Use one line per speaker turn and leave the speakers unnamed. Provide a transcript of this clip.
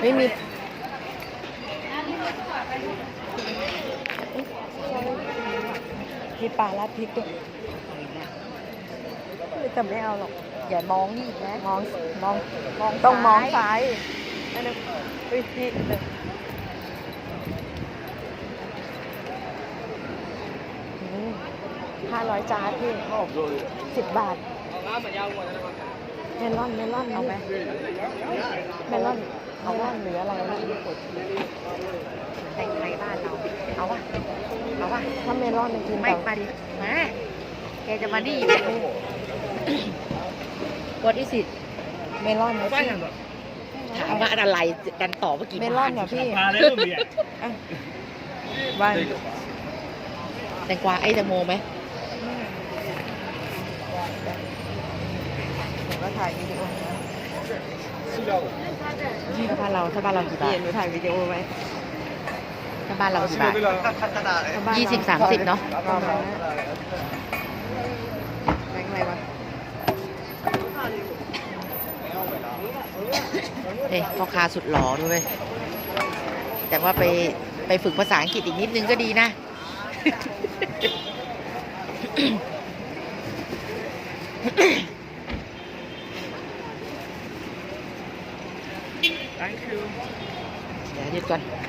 ไม่มีพี่ปลาลาพริกด้วยแต่ไม่เอาหรอก
อย่ามองนี่นะ
มองมอง
มอง
ต้องมอง
ซ้าย
นั่นเฮ้ยพี่ห้าร้อยจ้าพี่สิบบาท เมลอนเมลอน
เอาไหม
เมลอนเอาว่านหรืออะไรวะ
แต่งไทยบ้านเรา เอาวะเอาวะ
ถ้าเมลอนมันกิน
ไม่
แบบ
มาดิมาแกจะมานี่อยู่เนี่ย What is it
เมลอนนะพี่
ถามว่าอะไรดันตอบว่ากี่
เม
บาท
ลอนเหรอพี่
มาเลยเริ่มเบียด
อะว่าน
แตงกวาไอ้แตงโมไหม
ผม ก็ถ่ายวิดีโอ
ถ้าบ้านเราถ้าบ้านเรากี่บา
พี่
ท
เห็นหนูถ่ายวิดีโอไหม
ถ้าบ้านเรากี่บาท
ถ้าบ้น
ยี่สิบสามสิบเนอะ
ประมาณนั้นแบงค์อะไรวะ
เฮ้ยพ่อค้าสุดหล่อด้วยแต่ว่าไปไปฝึกภาษาอังกฤษอีกนิดนึงก็ดีนะ Thank you. Để.